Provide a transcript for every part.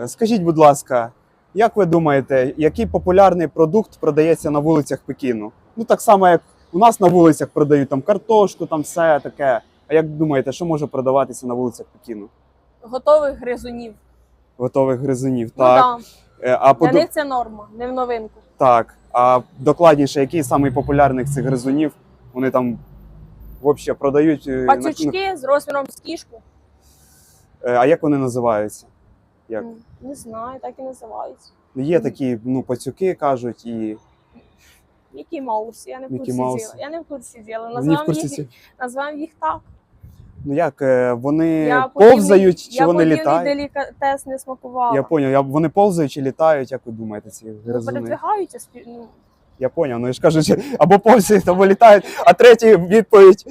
Е, Скажіть, будь ласка, як ви думаєте, який популярний продукт продається на вулицях Пекіну? Ну так само, як у нас на вулицях продають там картошку, там все таке. А як думаєте, що може продаватися на вулицях Пекіну? Готових гризунів. Готових гризунів. Ну, Так. да. Е, А Для них це норма, не в новинку. так. А докладніше, який самий популярний цих гризунів? Вони там взагалі продають. е, на- Пацючки з розміром з кішку. Е, А як вони називаються? Як? Не знаю, так і називаються. Є такі ну, пацюки кажуть, і Мікі Маус, я не в Мікі курсі Маус. діла. Я не в курсі діла. вони в Називаємо курсі їх, ці- називаємо їх так. Ну як е, вони Я подібний- повзають чи я вони літають? делікатес не смакувала. Я поняв, я, вони повзають чи літають, як ви думаєте, ці Ну, гризуни? передвигаються спі- ну, Я поняв, ну я ж кажу, чи або повзають, або літають, а третя відповідь,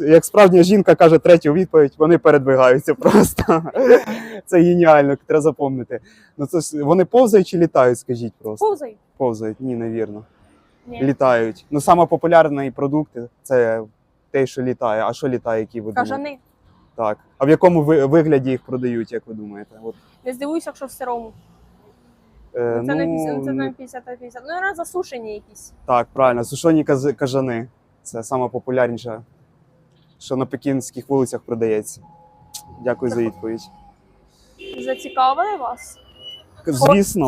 як справжня жінка каже третю відповідь, вони передвигаються просто. Це геніально, треба запомнити. Ну це ж вони повзають чи літають, скажіть просто. повзають. Повзають, ні, невірно. Ні. Літають. Ну, саме популярний продукт це те, що літає. А що літає, які ви думаєте? Кажани. Так. А в якому ви- вигляді їх продають, як ви думаєте? От, Не здивуйся, якщо в сирому. Е, Це не ну, 50, це не 50 на 50. Ну, раз засушені якісь. Так, правильно, сушені каз- кажани. Це саме популярніше, що на пекінських вулицях продається. Дякую за відповідь. Зацікавили вас? Звісно.